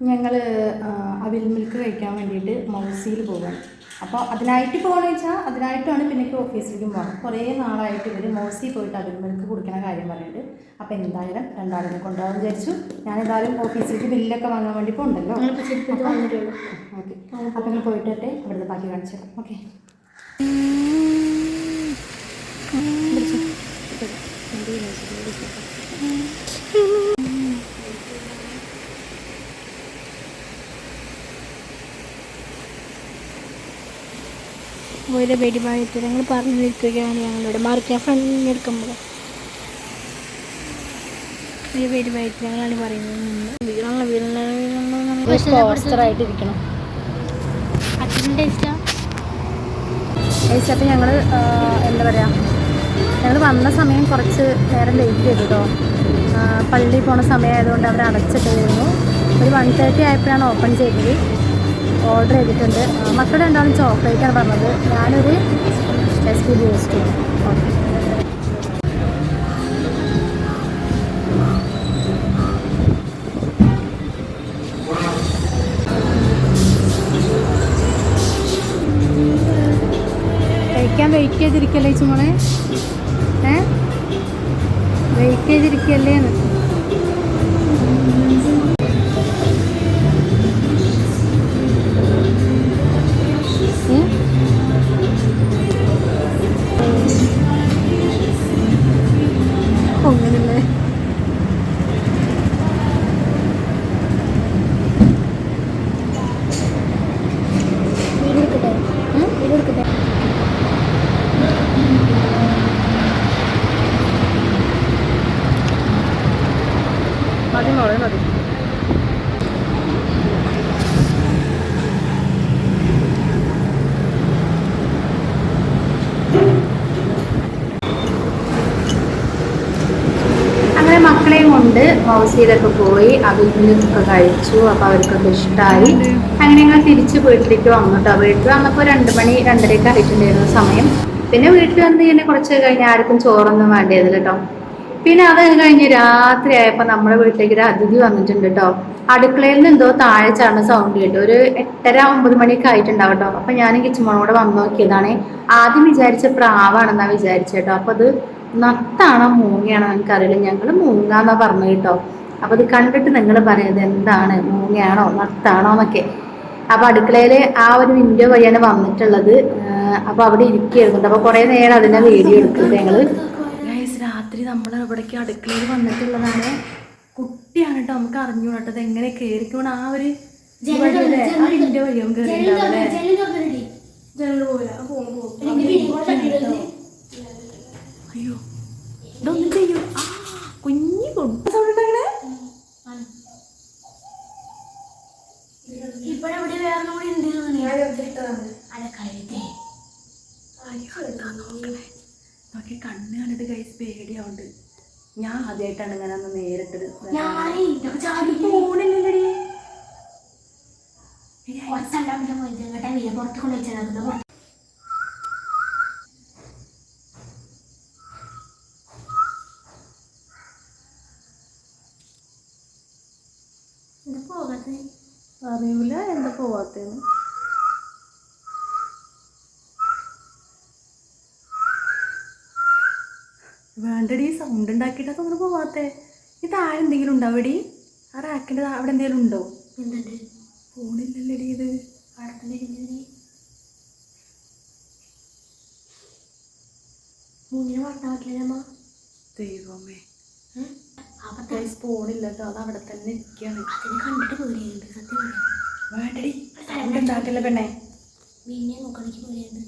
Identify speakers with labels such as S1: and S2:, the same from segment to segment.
S1: ഞങ്ങൾ അവിൽ മിൽക്ക് കഴിക്കാൻ വേണ്ടിയിട്ട് മൗസിയിൽ പോവാണ്. അപ്പോൾ അതിനായിട്ട് പോകണമെന്ന് വെച്ചാൽ അതിനായിട്ടാണ് പിന്നെ എനിക്ക് ഓഫീസിലേക്കും പോകണം കുറേ നാളായിട്ട് ഇവർ മൗസിൽ പോയിട്ട് അവിൽ മിൽക്ക് കുടിക്കണ കാര്യം പറഞ്ഞിട്ട് അപ്പോൾ എന്തായാലും രണ്ടാളിനെ കൊണ്ടുപോകാൻ വിചാരിച്ചു. ഞാൻ എന്തായാലും ഓഫീസിലേക്ക് ബില്ലൊക്കെ വാങ്ങാൻ വേണ്ടി പോകണ്ടല്ലോ ഓക്കെ. അപ്പോൾ നിങ്ങൾ പോയിട്ട് അവിടുത്തെ ബാക്കി കാണിച്ചു തരാം ഓക്കെ.
S2: ഒരു വെടിമായിട്ട് ഞങ്ങൾ പറഞ്ഞു നിൽക്കുകയാണ് ഞങ്ങളുടെ. മാർക്കിനെ ഫ്രണ്ട് എടുക്കുമ്പോൾ ഒരു വെടിമായിട്ട് ഞങ്ങളാണ് പറയുന്നത്
S1: ഇരിക്കണം.
S2: അച്ഛന്റെ ഇഷ്ടം?
S1: ഏച്ചി അപ്പോൾ ഞങ്ങൾ എന്താ പറയുക ഞങ്ങൾ വന്ന സമയം കുറച്ച് നേരം ലേറ്റ് ചെയ്തു കേട്ടോ പള്ളിയിൽ പോണ സമയമായതുകൊണ്ട് അവർ അടച്ചിട്ടായിരുന്നു ഒരു വൺ തേർട്ടി ആയപ്പോഴാണ് ഓപ്പൺ ചെയ്തത്. ഓർഡർ ചെയ്തിട്ടുണ്ട്. മക്കളുടെ ചോക്ലേറ്റ് ചോക്ലേറ്റാണ് പറഞ്ഞത്. ഞാനൊരു എസ് പി ബൂസ്റ്റ് ഓക്കെ കഴിക്കാൻ വെയിറ്റ് ചെയ്തിരിക്കല്ലേ ചുമണെ ഏ? വെയിറ്റ് ചെയ്തിരിക്കല്ലേ മതി പറയുന്നത്. ഹൗസ് മക്കളെയും കൊണ്ട് മൗസിയിലൊക്കെ പോയി അവിലൊക്കെ കഴിച്ചു അപ്പോൾ അവർക്കൊക്കെ ഇഷ്ടമായി അങ്ങനെ ഞങ്ങൾ തിരിച്ച് വീട്ടിലേക്ക് വന്നു കേട്ടോ വീട്ടിൽ വന്നപ്പോൾ രണ്ട് മണി രണ്ടരയൊക്കെ ആയിട്ടുണ്ടായിരുന്നു സമയം. പിന്നെ വീട്ടിൽ വന്ന് ഇങ്ങനെ കുറച്ച് കഴിഞ്ഞാൽ ആർക്കും ചോറൊന്നും വേണ്ടിയതില്ല പിന്നെ അത് കഴിഞ്ഞ് രാത്രി ആയപ്പോൾ നമ്മുടെ വീട്ടിലേക്ക് ഒരു അതിഥി വന്നിട്ടുണ്ട് കേട്ടോ. അടുക്കളയിൽ നിന്ന് എന്തോ താഴെ ചാടുന്ന സൗണ്ട് കേട്ടോ. ഒരു എട്ടര ഒമ്പത് മണിയൊക്കെ ആയിട്ടുണ്ടാവും കേട്ടോ. അപ്പം ഞാൻ കിച്ചുമോളോട് വന്ന് നോക്കിയതാണ്. ആദ്യം വിചാരിച്ച പ്രാവാണെന്നാ വിചാരിച്ച കേട്ടോ. അപ്പോൾ അത് നത്താണോ മൂങ്ങയാണോ എനിക്കറിയില്ല. ഞങ്ങൾ മൂങ്ങാന്നാ പറഞ്ഞു കേട്ടോ. അപ്പോൾ അത് കണ്ടിട്ട് നിങ്ങൾ പറയുന്നത് എന്താണ്? മൂങ്ങയാണോ? നത്താണോ എന്നൊക്കെ. അപ്പൊ അടുക്കളയിൽ ആ ഒരു വിൻഡോ വഴിയാണ് വന്നിട്ടുള്ളത്. അപ്പൊ അവിടെ ഇരിക്കുകയായിരുന്നു. അപ്പൊ കുറെ നേരം അതിനെ വീഡിയോ എടുക്കുന്നത് ഞങ്ങൾ രാത്രി നമ്മൾ ഇവിടേക്ക് അടുക്കളയിൽ വന്നിട്ടുള്ളതാണ്. കുട്ടിയാണ് കേട്ടോ നമുക്ക് അറിഞ്ഞു കേട്ടോ അത് എങ്ങനെ കയറിക്കൊണ്ട് ആ ഒരു
S2: അതിന്റെ വഴി
S1: അയ്യോ ആ കൊണ്ട് സൗണ്ട്
S2: ഇപ്പഴെവിടെ വേറെ കൂടി ഉണ്ട് അല്ല
S1: കഴുതേ നോക്കണേ? ബാക്കി കണ്ണ് കണ്ടിട്ട് കൈസ് പേടിയാവുണ്ട്. ഞാൻ ആദ്യമായിട്ടാണ് ഇങ്ങനെ ഒന്ന് നേരിട്ടത്.
S2: എന്താ
S1: പോവാത്തേന്ന്. ആണ്ടടി സൗണ്ട് ഉണ്ടാക്കിയിട്ടാ തോന്നുന്നു പോവാത്തെ. ഇത് ആരെന്തെങ്കിലും എന്തെങ്കിലും ഉണ്ടോ അവിടെ ആ റാക്കിന്റെ അവിടെ എന്തെങ്കിലും ഉണ്ടോ? ഫോണില്ലല്ലടി ഇത്. ദൈവമേ. ഫോണില്ല അത് അവിടെ തന്നെ ഇരിക്കുകയാണ്
S2: കണ്ടിട്ട് പോലെയുണ്ട് സത്യം
S1: വേണ്ടടി. സൗണ്ട് ഉണ്ടാക്കല്ലേ പെണ്ണേ?
S2: മീനെ
S1: നോക്കണേക്ക്
S2: പോലെയുണ്ട്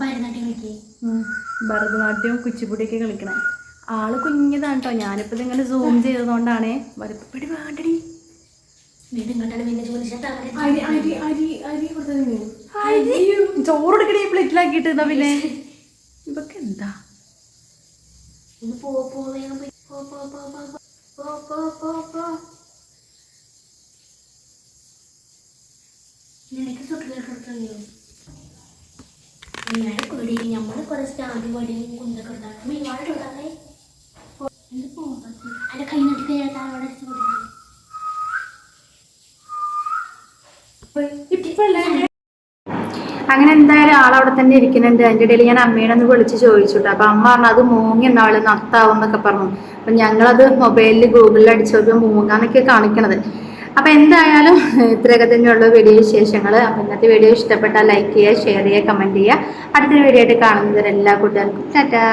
S2: ഭരതനാട്യം കളിക്കേ
S1: ഭരതനാട്യം കുച്ചിപ്പുടിയൊക്കെ കളിക്കണേ. ആൾ കുഞ്ഞതാണ് കേട്ടോ ഞാനിപ്പോ ഇങ്ങനെ സൂം ചെയ്തതുകൊണ്ടാണേ. വലിപ്പടി വേണ്ടടി.
S2: ചോറെടുക്കണേ പ്ലേറ്റിലാക്കിട്ട് പിന്നെ
S1: ഇതൊക്കെ എന്താ?
S2: നിനക്ക് സുഖം കിട്ടുന്നില്ല എന്നാണ് കൊടി നമ്മൾ കുറേ സ്റ്റാമ്പ് കൊടിയും കുന്തം കൊടുത്താണ് ഒരുപാട് കൊടുക്കാതെ അതിന്റെ കൈ നടുക്ക് ഞാൻ താഴെ കൊടുക്കുന്നു
S3: അങ്ങനെ എന്തായാലും ആളവിടെ തന്നെ ഇരിക്കുന്നുണ്ട്. അതിന്റെ ഇടയിൽ ഞാൻ അമ്മേനെ ഒന്ന് വിളിച്ച് ചോദിച്ചുട്ടോ അപ്പം അമ്മ പറഞ്ഞു അത് മൂങ്ങി നാളെ നത്താവും എന്നൊക്കെ പറഞ്ഞു. അപ്പം ഞങ്ങളത് മൊബൈലിൽ ഗൂഗിളിൽ അടിച്ചപ്പോൾ മൂങ്ങാന്നൊക്കെ കാണിക്കണത്. അപ്പൊ എന്തായാലും ഇത്രയൊക്കെ തന്നെയുള്ള വീഡിയോ വിശേഷങ്ങൾ അപ്പൊ ഇന്നത്തെ വീഡിയോ ഇഷ്ടപ്പെട്ടാൽ ലൈക്ക് ചെയ്യുക ഷെയർ ചെയ്യുക കമന്റ് ചെയ്യുക. അടുത്തൊരു വീഡിയോ ആയിട്ട് കാണുന്നവരെല്ലാ കൂട്ടുകാർക്കും ടാറ്റാ.